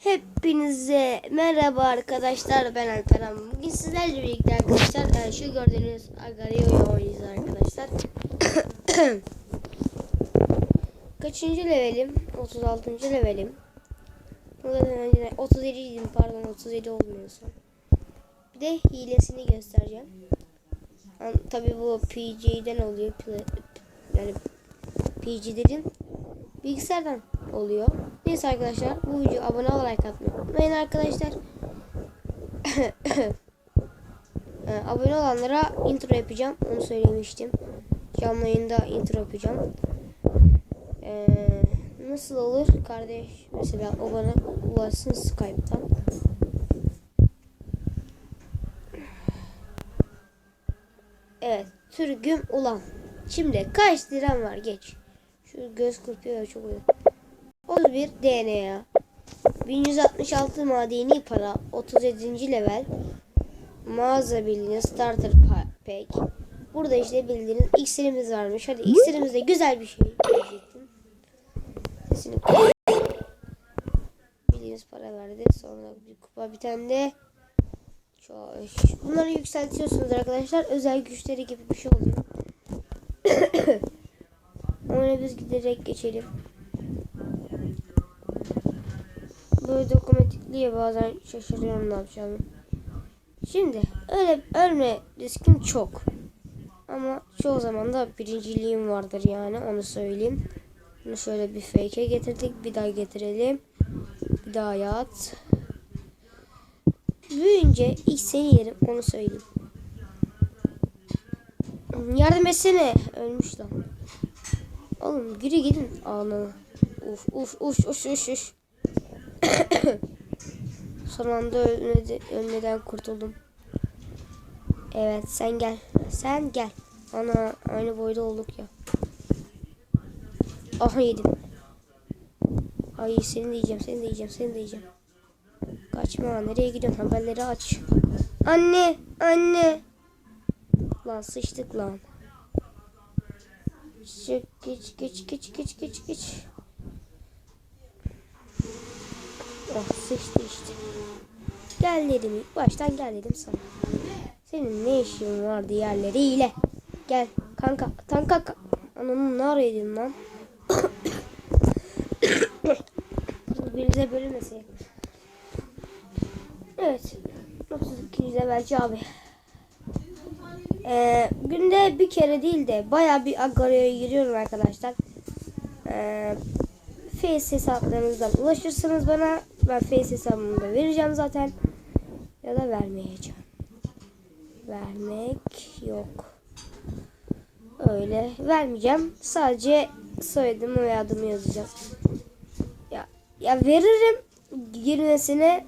Hepinize merhaba arkadaşlar ben Alperen. Bugün sizlerle birlikte arkadaşlar e, şu gördüğünüz Agario'yu oynayacağız arkadaşlar. Kaçıncı levelim? 36. levelim. Bundan önce 37 idim pardon 37 olmuyorsa. Bir de hilesini göstereceğim. Tabi bu PC'den oluyor. Yani PC'lerin bilgisayardan oluyor. Neyse arkadaşlar bu videoya abone olarak atmayı unutmayın arkadaşlar. Ee, abone olanlara intro yapacağım. Onu söylemiştim. Canlı yayında intro yapacağım. Ee, nasıl olur kardeş? Mesela o bana ulaşsın Skype'tan. Evet. Sürgüm ulan. Şimdi kaç liram var geç. Şu göz kırpıyor çok güzel. 31 DNA. 1166 madeni para. 37. level. Mağaza bildiğiniz starter pa- pack. Burada işte bildiğiniz iksirimiz varmış. Hadi iksirimizde güzel bir şey. Bildiğiniz para verdi. Sonra bir kupa bir de. Bunları yükseltiyorsunuz arkadaşlar. Özel güçleri gibi bir şey oluyor. Ona biz giderek geçelim. Böyle dokunmatikliğe bazen şaşırıyorum ne yapacağımı. Şimdi öyle ölme riskim çok. Ama çoğu zaman da birinciliğim vardır yani onu söyleyeyim. Bunu şöyle bir fake'e getirdik. Bir daha getirelim. Bir daha yat. Büyüyünce ilk seni yerim onu söyleyeyim. Yardım etsene. Ölmüş lan. Oğlum giri gidin ağlana. Uf uf uf uf uf uf. Son anda ölmedi, ölmeden kurtuldum. Evet sen gel. Sen gel. Ana aynı boyda olduk ya. Aha yedim. Ay seni de yiyeceğim, seni de yiyeceğim, seni de yiyeceğim. Kaçma nereye gidiyorsun haberleri aç. Anne, anne. Lan sıçtık lan. Çık geç geç geç geç geç geç. Oh sıçtı işte. Gel dedim ilk baştan gel dedim sana. Senin ne işin var diğerleriyle? Gel kanka kanka ka- Ananı ne arıyordun lan? Birbirinize bölünmesin. Evet. 32. belki abi. Ee, günde bir kere değil de baya bir agaraya giriyorum arkadaşlar. Ee, Face hesaplarınızdan ulaşırsınız bana. Ben Face hesabımı vereceğim zaten. Ya da vermeyeceğim. Vermek yok. Öyle vermeyeceğim. Sadece soyadımı ve adımı yazacağım. Ya, ya veririm girmesine.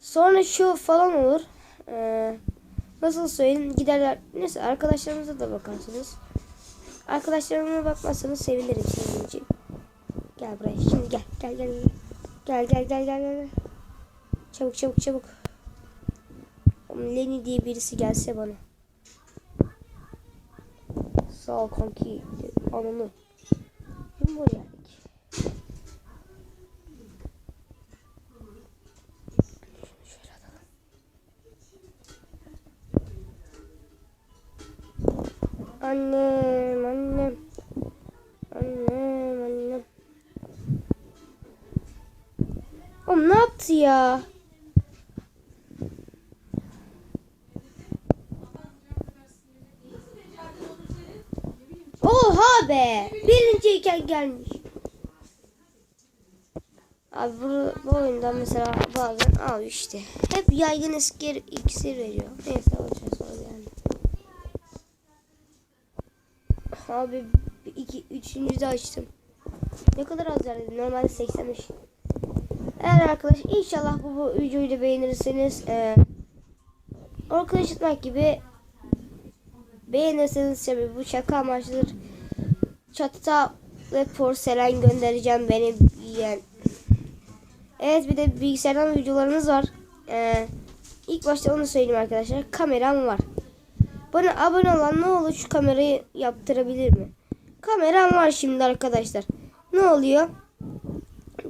Sonra şu falan olur. Ee, nasıl söyleyeyim giderler. Neyse arkadaşlarınıza da bakarsınız. Arkadaşlarıma bakmazsanız sevinirim sizin için. Gel buraya. Şimdi gel. Gel gel. Gel gel gel gel gel. gel. Çabuk çabuk çabuk. Lenny diye birisi gelse bana. Sağ ol kanki. Ananı. Şimdi buraya geldik. Yaptı ya? Oha be! Birinciyken gelmiş. Abi bu, bu oyundan mesela bazen al işte. Hep yaygın iskir, iksir veriyor. Neyse olacak sonra yani. Abi iki, üçüncü de açtım. Ne kadar az verdim? Normalde 85. Eğer arkadaş inşallah bu, bu videoyu da beğenirseniz e, arkadaş etmek gibi beğenirseniz tabii bu şaka amaçlıdır. Çatıda ve porselen göndereceğim beni yiyen. Evet bir de bilgisayardan videolarımız var. Ee, ilk başta onu söyleyeyim arkadaşlar. Kameram var. Bana abone olan ne olur şu kamerayı yaptırabilir mi? Kameram var şimdi arkadaşlar. Ne oluyor?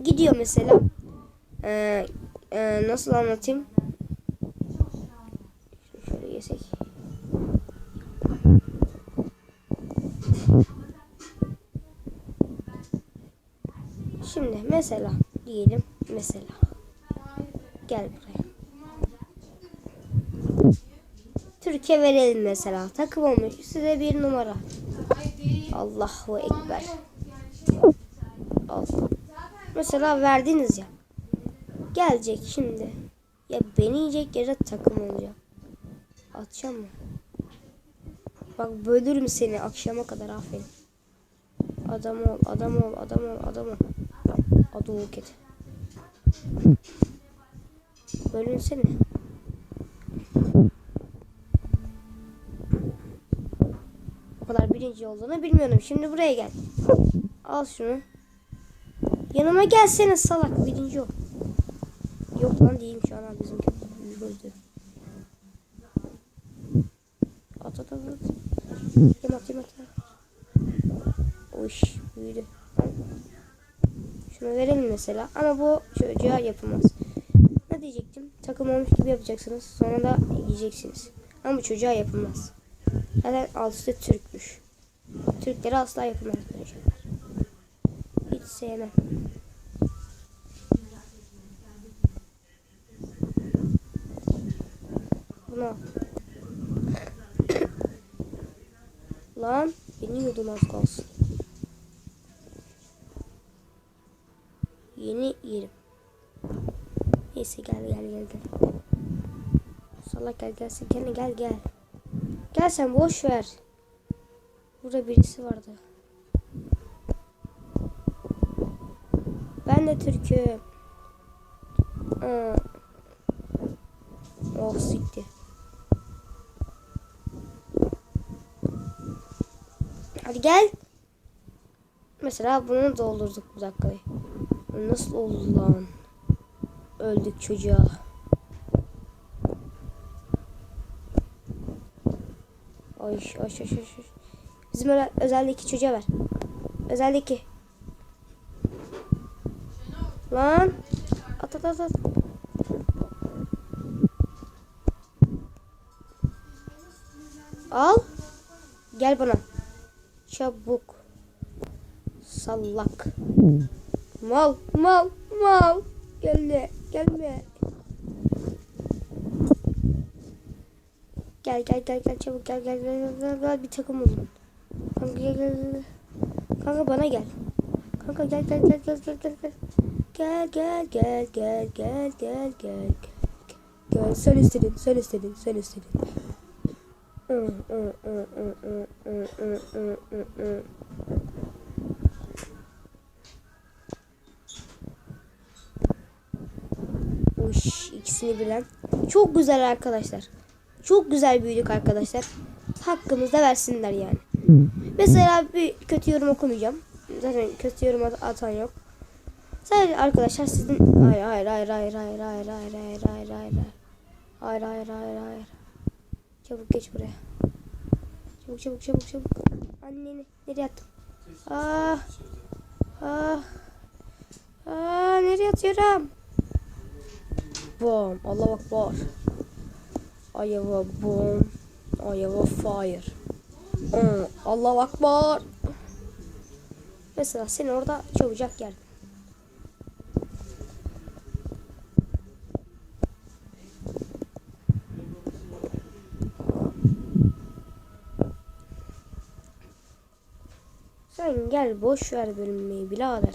Gidiyor mesela. Ee, e, nasıl anlatayım? Şöyle yesek. Şimdi mesela diyelim mesela. Gel buraya. Türkiye verelim mesela. Takım olmuş. Size bir numara. Allahu Ekber. Al. Mesela verdiniz ya. Gelecek şimdi. Ya beni yiyecek yere takım olacak. Atacağım mı? Bak bölürüm seni akşama kadar aferin. Adam ol, adam ol, adam ol, adam ol. Adı Ulket. Bölünsene. O kadar birinci olduğunu bilmiyordum. Şimdi buraya gel. Al şunu. Yanıma gelsene salak. Birinci ol. Yok lan değilim şu an bizimki. Öldü. At at at. Yem at yem at. Oş büyüdü. Şunu verelim mesela. Ama bu çocuğa yapılmaz. Ne diyecektim? Takım olmuş gibi yapacaksınız. Sonra da yiyeceksiniz. Ama bu çocuğa yapılmaz. Zaten altısı Türkmüş. Türklere asla yapılmaz böyle şeyler. Hiç sevmem. Bunu al. Lan beni yudum az kalsın. Yeni yerim. Neyse gel gel gel gel. Salak gel gelsin gel gel gel. Gel sen boş ver. Burada birisi vardı. Ben de Türk'üm. Aa. Oh sikti. Hadi gel. Mesela bunu doldurduk bu dakikayı. Nasıl oldu lan? Öldük çocuğa. Ay ay ay ay. Bizim öyle özeldeki çocuğa ver. Özeldeki. Lan. At at at at. Al. Gel bana. Çabuk. Sallak. Mal mal mal. Gelme gelme. Gel gel gel gel çabuk gel gel gel gel, gel, gel. bir takım olun. Kanka gel gel gel. Kanka bana gel. Kanka gel gel gel gel gel gel gel. Gel gel gel gel gel gel gel. Gel sen istedin sen istedin sen istedin. Uş, ikisini bilen. Çok güzel arkadaşlar. Çok güzel büyüdük arkadaşlar. Hakkımızda versinler yani. Mesela bir kötü yorum okumayacağım. Zaten kötü yorum at- atan yok. Sadece arkadaşlar sizin hayır hayır hayır hayır hayır hayır hayır hayır hayır hayır hayır hayır hayır hayır çabuk geç buraya. Çabuk çabuk çabuk çabuk. Anneni nereye attın? Ah ah ah nereye atıyorum? Bom Allah akbar. I have a bomb I fire. Allah akbar. Mesela seni orada çabucak yerdim Sen gel boş ver bölünmeyi birader.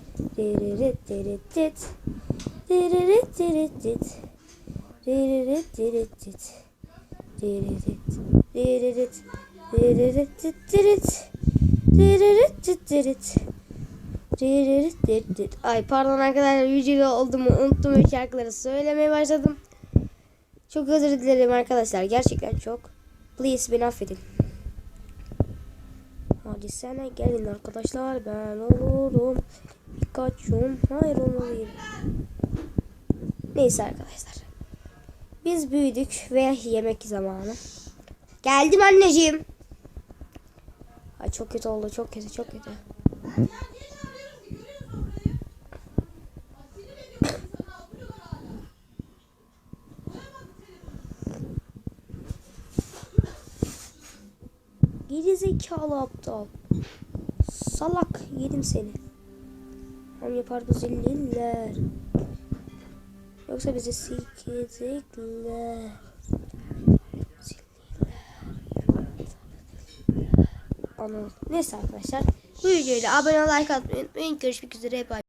Ay pardon arkadaşlar videoda olduğumu unuttum şarkıları söylemeye başladım. Çok özür dilerim arkadaşlar. Gerçekten çok. Please beni affedin. Hadi sana gelin arkadaşlar. Ben olurum. Pikachu'm hayır olmalıyım. Neyse arkadaşlar. Biz büyüdük ve yemek zamanı. Geldim anneciğim. Ay çok kötü oldu. Çok kötü. Çok kötü. Geri zekalı aptal. Salak yedim seni. Hem yapar bu zilliler. Yoksa bizi sikecekler. Anladım. Neyse arkadaşlar. Bu videoyla abone ol, like atmayı unutmayın. Görüşmek üzere. Bay.